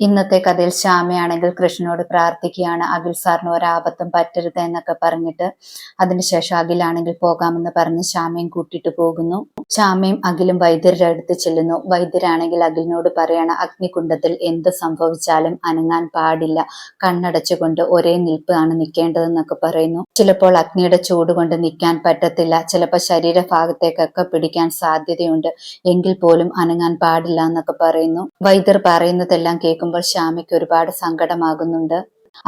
ഇന്നത്തെ കഥയിൽ ശ്യാമയാണെങ്കിൽ കൃഷ്ണനോട് പ്രാർത്ഥിക്കുകയാണ് അഖിൽ സാറിന് ഒരാപത്തും പറ്റരുത് എന്നൊക്കെ പറഞ്ഞിട്ട് അതിനുശേഷം അഖിലാണെങ്കിൽ പോകാമെന്ന് പറഞ്ഞ് ശ്യാമയും കൂട്ടിയിട്ട് പോകുന്നു. ശ്യാമയും അഖിലും വൈദ്യരുടെ അടുത്ത് ചെല്ലുന്നു. വൈദ്യരാണെങ്കിൽ അഖിലിനോട് പറയാണ് അഗ്നികുണ്ഡത്തിൽ എന്ത് സംഭവിച്ചാലും അനങ്ങാൻ പാടില്ല. കണ്ണടച്ചുകൊണ്ട് ഒരേ നിൽപ്പാണ് നിൽക്കേണ്ടതെന്നൊക്കെ പറയുന്നു. ചിലപ്പോൾ അഗ്നിയുടെ ചൂട് കൊണ്ട് നിൽക്കാൻ പറ്റത്തില്ല. ചിലപ്പോൾ ശരീരഭാഗത്തേക്കൊക്കെ പിടിക്കാൻ സാധ്യതയുണ്ട്. എങ്കിൽ പോലും അനങ്ങാൻ പാടില്ല എന്നൊക്കെ പറയുന്നു. വൈദ്യർ പറയുന്നതെല്ലാം കേൾക്കുമ്പോൾ ശ്യാമയ്ക്ക് ഒരുപാട് സങ്കടമാകുന്നുണ്ട്.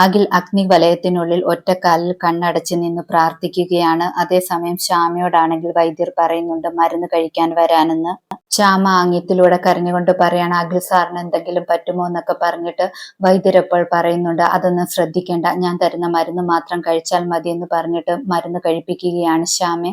അഖിൽ അഗ്നി വലയത്തിനുള്ളിൽ ഒറ്റക്കാലിൽ കണ്ണടച്ച് നിന്ന് പ്രാർത്ഥിക്കുകയാണ്. അതേസമയം ശ്യാമയോടാണെങ്കിൽ വൈദ്യർ പറയുന്നുണ്ട് മരുന്ന് കഴിക്കാൻ വരാനെന്ന്. ശ്യാമ ആംഗ്യത്തിലൂടെ കരഞ്ഞുകൊണ്ട് പറയാണ് അഖിൽ സാറിന് എന്തെങ്കിലും പറ്റുമോ എന്നൊക്കെ പറഞ്ഞിട്ട് വൈദ്യരപ്പോൾ പറയുന്നുണ്ട് അതൊന്നും ശ്രദ്ധിക്കേണ്ട ഞാൻ തരുന്ന മരുന്ന് മാത്രം കഴിച്ചാൽ മതി എന്ന് പറഞ്ഞിട്ട് മരുന്ന് കഴിപ്പിക്കുകയാണ് ശ്യാമെ.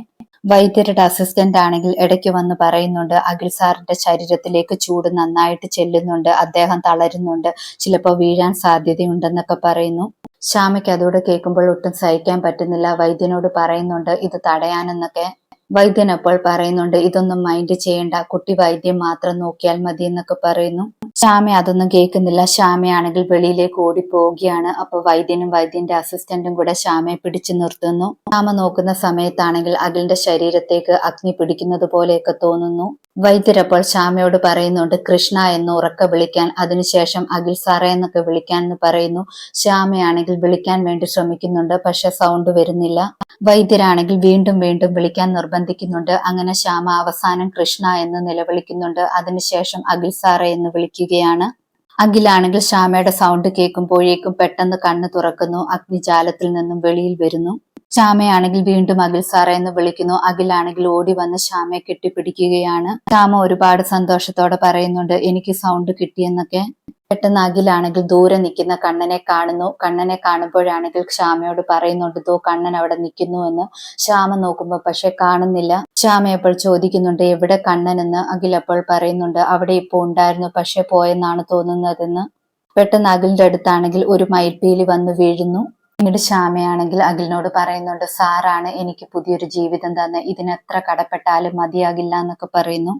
വൈദ്യരുടെ അസിസ്റ്റന്റ് ആണെങ്കിൽ ഇടയ്ക്ക് വന്ന് പറയുന്നുണ്ട് അഖിൽ സാറിന്റെ ശരീരത്തിലേക്ക് ചൂട് നന്നായിട്ട് ചെല്ലുന്നുണ്ട് അദ്ദേഹം തളരുന്നുണ്ട് ചിലപ്പോൾ വീഴാൻ സാധ്യതയുണ്ടെന്നൊക്കെ പറയുന്നു. ശ്യാമയ്ക്ക് അതോടെ കേൾക്കുമ്പോൾ ഒട്ടും സഹിക്കാൻ പറ്റുന്നില്ല. വൈദ്യനോട് പറയുന്നുണ്ട് ഇത് തടയാനെന്നൊക്കെ വൈദ്യൻ അപ്പോൾ പറയുന്നുണ്ട് ഇതൊന്നും മൈൻഡ് ചെയ്യണ്ട. കുട്ടി വൈദ്യം മാത്രം നോക്കിയാൽ മതി എന്നൊക്കെ പറയുന്നു. ശ്യാമ അതൊന്നും കേൾക്കുന്നില്ല. ശ്യാമയാണെങ്കിൽ വെളിയിലേക്ക് ഓടി പോവുകയാണ് അപ്പൊ വൈദ്യനും വൈദ്യന്റെ അസിസ്റ്റന്റും കൂടെ ശ്യാമയെ പിടിച്ചു നിർത്തുന്നു. ശ്യാമ നോക്കുന്ന സമയത്താണെങ്കിൽ അഖിലിന്റെ ശരീരത്തേക്ക് അഗ്നി പിടിക്കുന്നത് പോലെയൊക്കെ തോന്നുന്നു. വൈദ്യരപ്പോൾ ശ്യാമയോട് പറയുന്നുണ്ട് കൃഷ്ണ എന്ന് ഉറക്ക വിളിക്കാൻ അതിനുശേഷം അഖിൽ സാറേ എന്നൊക്കെ വിളിക്കാൻ എന്ന് പറയുന്നു. ശ്യാമയാണെങ്കിൽ വിളിക്കാൻ വേണ്ടി ശ്രമിക്കുന്നുണ്ട് പക്ഷെ സൗണ്ട് വരുന്നില്ല. വൈദ്യരാണെങ്കിൽ വീണ്ടും വീണ്ടും വിളിക്കാൻ നിർബന്ധിക്കുന്നുണ്ട്. അങ്ങനെ ശ്യാമ അവസാനം കൃഷ്ണ എന്ന് നിലവിളിക്കുന്നുണ്ട്. അതിനുശേഷം അഖിൽ സാറേ എന്ന് വിളിക്കുകയാണ്. അഖിലാണെങ്കിൽ ശ്യാമയുടെ സൗണ്ട് കേൾക്കുമ്പോഴേക്കും പെട്ടെന്ന് കണ്ണ് തുറക്കുന്നു അഗ്നിജാലത്തിൽ നിന്നും വെളിയിൽ വരുന്നു. ശ്യാമയാണെങ്കിൽ വീണ്ടും അഖിൽ സാറ എന്ന് വിളിക്കുന്നു. അഖിലാണെങ്കിൽ ഓടി വന്ന് ശ്യാമയെ കെട്ടിപ്പിടിക്കുകയാണ്. ശ്യാമ ഒരുപാട് സന്തോഷത്തോടെ പറയുന്നുണ്ട് എനിക്ക് സൗണ്ട് കിട്ടിയെന്നൊക്കെ. പെട്ടെന്ന് അഖിലാണെങ്കിൽ ദൂരെ നിൽക്കുന്ന കണ്ണനെ കാണുന്നു. കണ്ണനെ കാണുമ്പോഴാണെങ്കിൽ ശ്യാമയോട് പറയുന്നുണ്ട് തോ കണ്ണൻ അവിടെ നിൽക്കുന്നു എന്ന്. ശ്യാമ നോക്കുമ്പോൾ പക്ഷെ കാണുന്നില്ല. ശ്യാമ അപ്പോൾ ചോദിക്കുന്നുണ്ട് എവിടെ കണ്ണൻ എന്ന്. അഖിൽ അപ്പോൾ പറയുന്നുണ്ട് അവിടെ ഇപ്പോൾ ഉണ്ടായിരുന്നു പക്ഷെ പോയെന്നാണ് തോന്നുന്നതെന്ന്. പെട്ടെന്ന് അഖിലിന്റെ അടുത്താണെങ്കിൽ ഒരു മയിൽപ്പീലി വന്ന് വീഴുന്നു. പിന്നീട് ശ്യാമയാണെങ്കിൽ അഖിലിനോട് പറയുന്നുണ്ട് സാറാണ് എനിക്ക് പുതിയൊരു ജീവിതം തന്നെ. ഇതിനെത്ര കടപ്പെട്ടാലും മതിയാകില്ല എന്നൊക്കെ പറയുന്നു.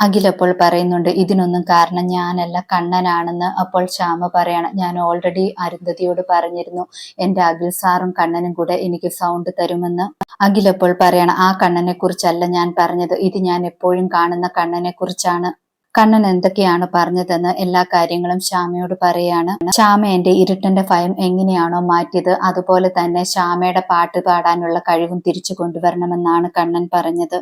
അഖിൽ അപ്പോൾ പറയുന്നുണ്ട് ഇതിനൊന്നും കാരണം ഞാനല്ല കണ്ണനാണെന്ന് അപ്പോൾ ശ്യാമ പറയാണ്. ഞാൻ ഓൾറെഡി അരുന്ധതിയോട് പറഞ്ഞിരുന്നു എന്റെ അഖിൽ സാറും കണ്ണനും കൂടെ എനിക്ക് സൗണ്ട് തരുമെന്ന്. അഖിൽ അപ്പോൾ പറയണം ആ കണ്ണനെ കുറിച്ചല്ല ഞാൻ പറഞ്ഞത്. ഇത് ഞാൻ എപ്പോഴും കാണുന്ന കണ്ണനെ കുറിച്ചാണ് കണ്ണൻ എന്തൊക്കെയാണ് പറഞ്ഞതെന്ന് എല്ലാ കാര്യങ്ങളും ശ്യാമയോട് പറയാണ്. ശ്യാമ എന്റെ ഇരുട്ടന്റെ ഭയം എങ്ങനെയാണോ മാറ്റിയത് അതുപോലെ തന്നെ ശ്യാമയുടെ പാട്ട് പാടാനുള്ള കഴിവും തിരിച്ചു കൊണ്ടുവരണമെന്നാണ് കണ്ണൻ പറഞ്ഞത്.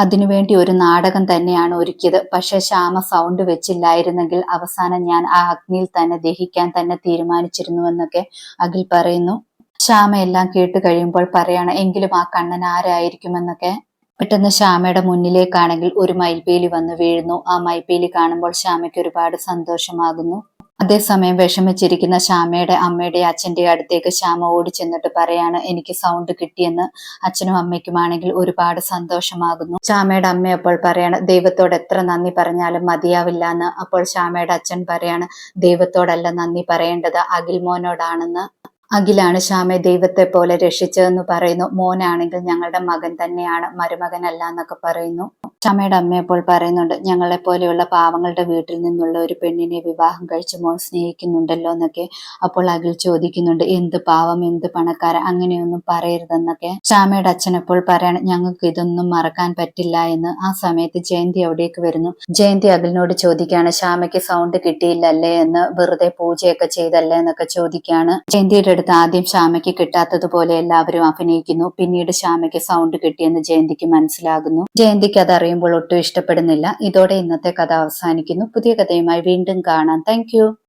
അതിനുവേണ്ടി ഒരു നാടകം തന്നെയാണ് ഒരുക്കിയത്. പക്ഷെ ശ്യാമ സൗണ്ട് വെച്ചില്ലായിരുന്നെങ്കിൽ അവസാനം ഞാൻ ആ അഗ്നിയിൽ തന്നെ ദഹിക്കാൻ തന്നെ തീരുമാനിച്ചിരുന്നുവെന്നൊക്കെ അഖിൽ പറയുന്നു. ശ്യാമ എല്ലാം കേട്ട് കഴിയുമ്പോൾ പറയാണ് എങ്കിലും ആ കണ്ണൻ ആരായിരിക്കുമെന്നൊക്കെ? പെട്ടെന്ന് ശ്യാമയുടെ മുന്നിലേക്കാണെങ്കിൽ ഒരു മയിൽപീലി വന്ന് വീഴുന്നു. ആ മയിൽപീലി കാണുമ്പോൾ ശ്യാമയ്ക്ക് ഒരുപാട് സന്തോഷമാകുന്നു. അതേസമയം വിഷമിച്ചിരിക്കുന്ന ശ്യാമയുടെ അമ്മയുടെ അച്ഛന്റെ അടുത്തേക്ക് ശ്യാമ ഓടി ചെന്നിട്ട് പറയാണ് എനിക്ക് സൗണ്ട് കിട്ടിയെന്ന്. അച്ഛനും അമ്മയ്ക്കുമാണെങ്കിൽ ഒരുപാട് സന്തോഷമാകുന്നു. ശ്യാമയുടെ അമ്മ അപ്പോൾ പറയാണ് ദൈവത്തോട് എത്ര നന്ദി പറഞ്ഞാലും മതിയാവില്ല എന്ന് അപ്പോൾ ശ്യാമയുടെ അച്ഛൻ പറയാണ് ദൈവത്തോടല്ല നന്ദി പറയേണ്ടത് അഖിൽ മോനോടാണെന്ന്. അഖിലാണ് ശ്യാമെ ദൈവത്തെ പോലെ രക്ഷിച്ചതെന്ന് പറയുന്നു. മോനാണെങ്കിൽ ഞങ്ങളുടെ മകൻ തന്നെയാണ് മരുമകനല്ല എന്നൊക്കെ പറയുന്നു. ശ്യാമയുടെ അമ്മ ഇപ്പോൾ പറയുന്നുണ്ട് ഞങ്ങളെ പോലെയുള്ള പാവങ്ങളുടെ വീട്ടിൽ നിന്നുള്ള ഒരു പെണ്ണിനെ വിവാഹം കഴിച്ച് മോൻ സ്നേഹിക്കുന്നുണ്ടല്ലോ എന്നൊക്കെ അപ്പോൾ അഖിൽ ചോദിക്കുന്നുണ്ട് എന്ത് പാവം എന്ത് പണക്കാര അങ്ങനെയൊന്നും പറയരുതെന്നൊക്കെ? ശ്യാമയുടെ അച്ഛൻ ഇപ്പോൾ പറയണം ഞങ്ങൾക്ക് ഇതൊന്നും മറക്കാൻ പറ്റില്ല എന്ന്. ആ സമയത്ത് ജയന്തി അവിടേക്ക് വരുന്നു. ജയന്തി അഖിലിനോട് ചോദിക്കുകയാണ് ശ്യാമയ്ക്ക് സൗണ്ട് കിട്ടിയില്ലല്ലേ എന്ന്? വെറുതെ പൂജയൊക്കെ ചെയ്തല്ലേ? എന്നൊക്കെ ചോദിക്കുകയാണ്. ജയന്തിയുടെ അടുത്ത് ആദ്യം ശ്യാമയ്ക്ക് കിട്ടാത്തതുപോലെ എല്ലാവരും അഭിനയിക്കുന്നു. പിന്നീട് ശ്യാമയ്ക്ക് സൗണ്ട് കിട്ടിയെന്ന് ജയന്തിക്ക് മനസ്സിലാകുന്നു. ജയന്തിക്ക് അറിയുമ്പോൾ ഒട്ടും ഇഷ്ടപ്പെടുന്നില്ല. ഇതോടെ ഇന്നത്തെ കഥ അവസാനിക്കുന്നു. പുതിയ കഥയുമായി വീണ്ടും കാണാം. താങ്ക്